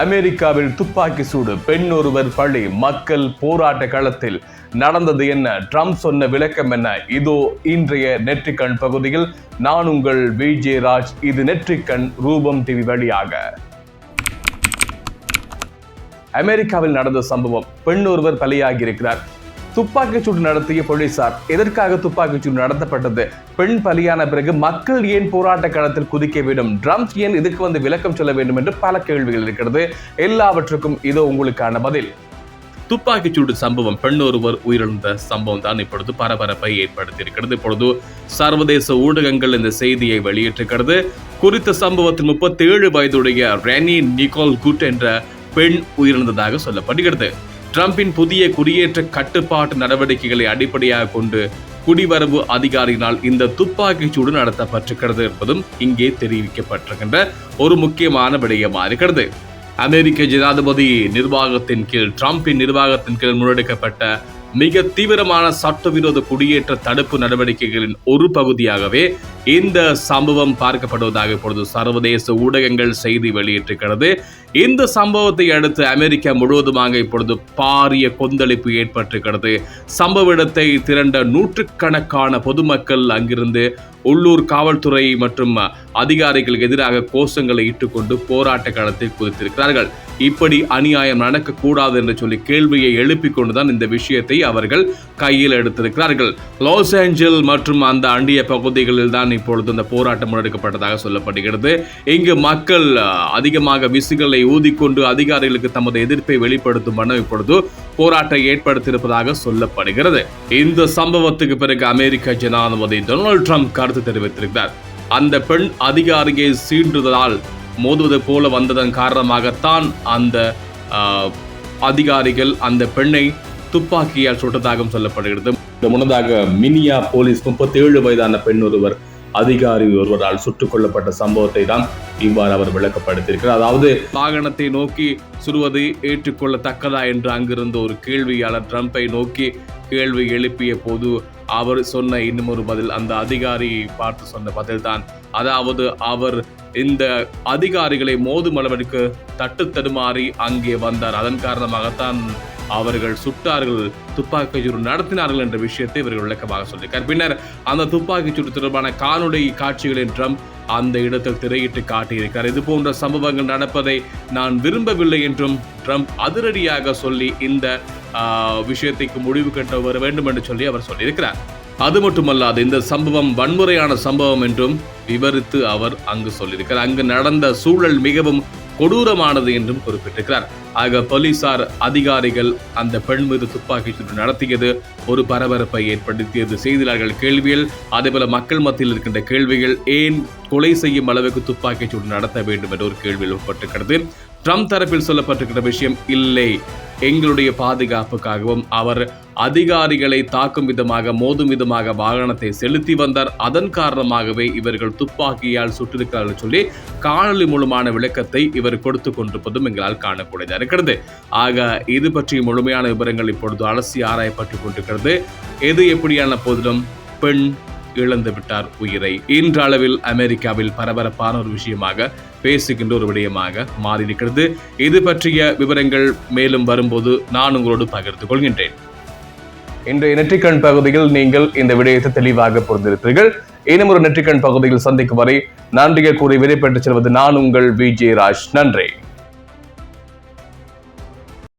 அமெரிக்காவில் துப்பாக்கி சூடு பெண் ஒருவர் பழி மக்கள் போராட்ட களத்தில் நடந்தது என்ன? ட்ரம்ப் சொன்ன விளக்கம் என்ன? இதோ இன்றைய நெற்றிக்கண் பகுதியில் நான் உங்கள் விஜே ராஜ். இது நெற்றிக்கண் ரூபம் டிவி வழியாக. அமெரிக்காவில் நடந்த சம்பவம் பெண் ஒருவர் பலியாகி இருக்கிறார் துப்பாக்கிச் சூடு நடத்திய போலீசார். எதற்காக துப்பாக்கிச் சூடு நடத்தப்பட்டது? பெண் பலியான பிறகு மக்கள் ஏன் போராட்ட களத்தில் குதிக்க வேண்டும்? ட்ரம்ப் ஏன் இதுக்கு வந்து விளக்கம் சொல்ல வேண்டும் என்று பல கேள்விகள் இருக்கிறது. எல்லாவற்றுக்கும் இது உங்களுக்கான பதில். துப்பாக்கிச்சூடு சம்பவம் பெண் ஒருவர் உயிரிழந்த சம்பவம் தான் இப்பொழுது பரபரப்பை ஏற்படுத்தியிருக்கிறது. இப்பொழுது சர்வதேச ஊடகங்கள் இந்த செய்தியை வெளியிட்டிருக்கிறது. குறித்த சம்பவத்தில் முப்பத்தி ஏழு வயதுடைய ரெனி நிகோல் குட் என்ற பெண் உயிரிழந்ததாக சொல்லப்படுகிறது. ட்ரம்பின் புதிய குடியேற்ற கட்டுப்பாட்டு நடவடிக்கைகளை அடிப்படையாக கொண்டு குடிவரவு அதிகாரியினால் இந்த துப்பாக்கிச்சூடு நடத்தப்பட்டிருக்கிறது என்பதும் இங்கே தெரிவிக்கப்பட்டிருக்கின்ற ஒரு முக்கியமான விடயமாக இருக்கிறது. அமெரிக்க ஜனாதிபதி நிர்வாகத்தின் கீழ் ட்ரம்பின் நிர்வாகத்தின் கீழ் முன்னெடுக்கப்பட்ட மிக தீவிரமான சட்டவிரோத குடியேற்ற தடுப்பு நடவடிக்கைகளின் ஒரு பகுதியாகவே இந்த சம்பவம் பார்க்கப்படுவதாக இப்பொழுது சர்வதேச ஊடகங்கள் செய்தி வெளியிட்டிருக்கிறது. இந்த சம்பவத்தை அடுத்து அமெரிக்கா முழுவதுமாக இப்பொழுது பாரிய கொந்தளிப்பு ஏற்பட்டிருக்கிறது. சம்பவ இடத்தை திரண்ட நூற்றுக்கணக்கான பொதுமக்கள் அங்கிருந்து உள்ளூர் காவல்துறை மற்றும் அதிகாரிகளுக்கு எதிராக கோஷங்களை இட்டுக்கொண்டு போராட்ட களத்தில் குதித்திருக்கிறார்கள். இப்படி அநியாயம் நடக்கக்கூடாது என்று சொல்லி கேள்வியை எழுப்பிக் கொண்டுதான் இந்த விஷயத்தை அவர்கள் கையில் எடுத்திருக்கிறார்கள். லாஸ் ஏஞ்சல் மற்றும் அந்த அண்டிய பகுதிகளில் தான் தான் இப்பொழுது இந்த போராட்டம் முன்னெடுக்கப்பட்டதாக சொல்லப்படுகிறது. இங்கு மக்கள் அதிகமாக விசுகளை ஊதிக்கொண்டு அதிகாரிகளுக்கு தமது எதிர்ப்பை வெளிப்படுத்தும் வண்ணம் இப்பொழுது போராட்டம் ஏற்படுத்தியிருப்பதாக சொல்லப்படுகிறது. இந்த சம்பவத்துக்கு பிறகு அமெரிக்க ஜனாதிபதி டொனால்டு ட்ரம்ப் கருத்து தெரிவித்திருக்கிறார். அந்த பெண் அதிகாரியை சீண்டுதலால் மோதுவது போல வந்ததன் காரணமாகத்தான் அந்த அதிகாரிகள் அந்த பெண்ணை துப்பாக்கியால் சுட்டதாகவும் சொல்லப்படுகிறது. முன்னதாக மினியா போலீஸ் முப்பத்தி ஏழு வயதான பெண் ஒருவர் அதிகாரி ஒருவரால் சுட்டுக் கொல்லப்பட்ட சம்பவத்தை தான் இவ்வாறு அவர் விளக்கப்படுத்தியிருக்கிறார். அதாவது வாகனத்தை நோக்கி சுடுவது ஏற்றுக்கொள்ளத்தக்கதா என்று அங்கிருந்த ஒரு கேள்வியாளர் ட்ரம்பை நோக்கி கேள்வி எழுப்பிய போது அவர் சொன்ன இன்னும் ஒரு பதில் அந்த அதிகாரி பார்த்து சொன்ன பதில் தான் அதாவது அவர் இந்த அதிகாரிகளை மோதும் அளவிற்கு தட்டு தடுமாறி அங்கே வந்தார். அதன் காரணமாகத்தான் அவர்கள் சுட்டார்கள் துப்பாக்கி சூடு நடத்தினார்கள் என்ற விஷயத்தை இவர்கள் விளக்கமாக சொல்லியிருக்கார். பின்னர் அந்த துப்பாக்கிச்சூடு தொடர்பான காணொலி காட்சிகளின் ட்ரம்ப் அந்த இடத்தில் திரையிட்டு காட்டியிருக்கார் இது போன்ற சம்பவங்கள் நடப்பதை நான் விரும்பவில்லை என்றும் ட்ரம்ப் அதிரடியாக சொல்லி இந்த விஷயத்திற்கு முடிவு கட்ட வர வேண்டும் என்று சொல்லி அவர் சொல்லியிருக்கிறார். அது மட்டுமல்லாது இந்த சம்பவம் வன்முறையான சம்பவம் என்றும் விவரித்து அவர் அங்கு சொல்லியிருக்கிறார். அங்கு நடந்த சூழல் மிகவும் கொடூரமானது என்றும் குறிப்பிட்டிருக்கிறார். ஆக போலீசார் அதிகாரிகள் அந்த பெண் மீது துப்பாக்கி சூடு நடத்தியது ஒரு பரபரப்பை ஏற்படுத்தியது செய்தியாளர்கள் கேள்விகள் அதேபோல மக்கள் மத்தியில் இருக்கின்ற கேள்விகள் ஏன் கொலை செய்யும் அளவுக்கு துப்பாக்கி சூடு நடத்த வேண்டும் என்ற ஒரு கேள்வி எழுப்பப்பட்டிருக்கிறது ட்ரம்ப் தரப்பில் சொல்லப்பட்டிருக்கிற விஷயம் இல்லை. எங்களுடைய பாதுகாப்புக்காகவும் அவர் அதிகாரிகளை தாக்கும் விதமாக மோதும் விதமாக வாகனத்தை செலுத்தி வந்தார். அதன் காரணமாகவே இவர்கள் துப்பாக்கியால் சுட்டிருக்கிறார்கள் சொல்லி காணொலி மூலமான விளக்கத்தை இவர் கொடுத்து கொண்டிருப்பதும் எங்களால் காணக்கூடியதாக இருக்கிறது. ஆக இது பற்றிய முழுமையான விவரங்கள் இப்பொழுது அலசி ஆராயப்பட்டுக் கொண்டிருக்கிறது. எது எப்படியான போதிலும் பெண் இழந்து விட்டார் உயிரை. இன்றளவில் அமெரிக்காவில் பரபரப்பான ஒரு விஷயமாக பேசுகின்ற ஒரு விடயமாக மாறியிருக்கிறது இது பற்றிய விவரங்கள் மேலும் வரும்போது நான் உங்களோடு பகிர்ந்து கொள்கின்றேன். இன்றைய நெற்றிக்கண் பகுதியில் நீங்கள் இந்த விடயத்தை தெளிவாக புரிந்திருப்பீர்கள். இன்னும் ஒரு நெற்றிக்கண் பகுதியில் சந்திக்கும் வரை நன்றியை கூறி விடைபெற்று செல்வது நான் உங்கள் விஜய் ராஜ் நன்றி.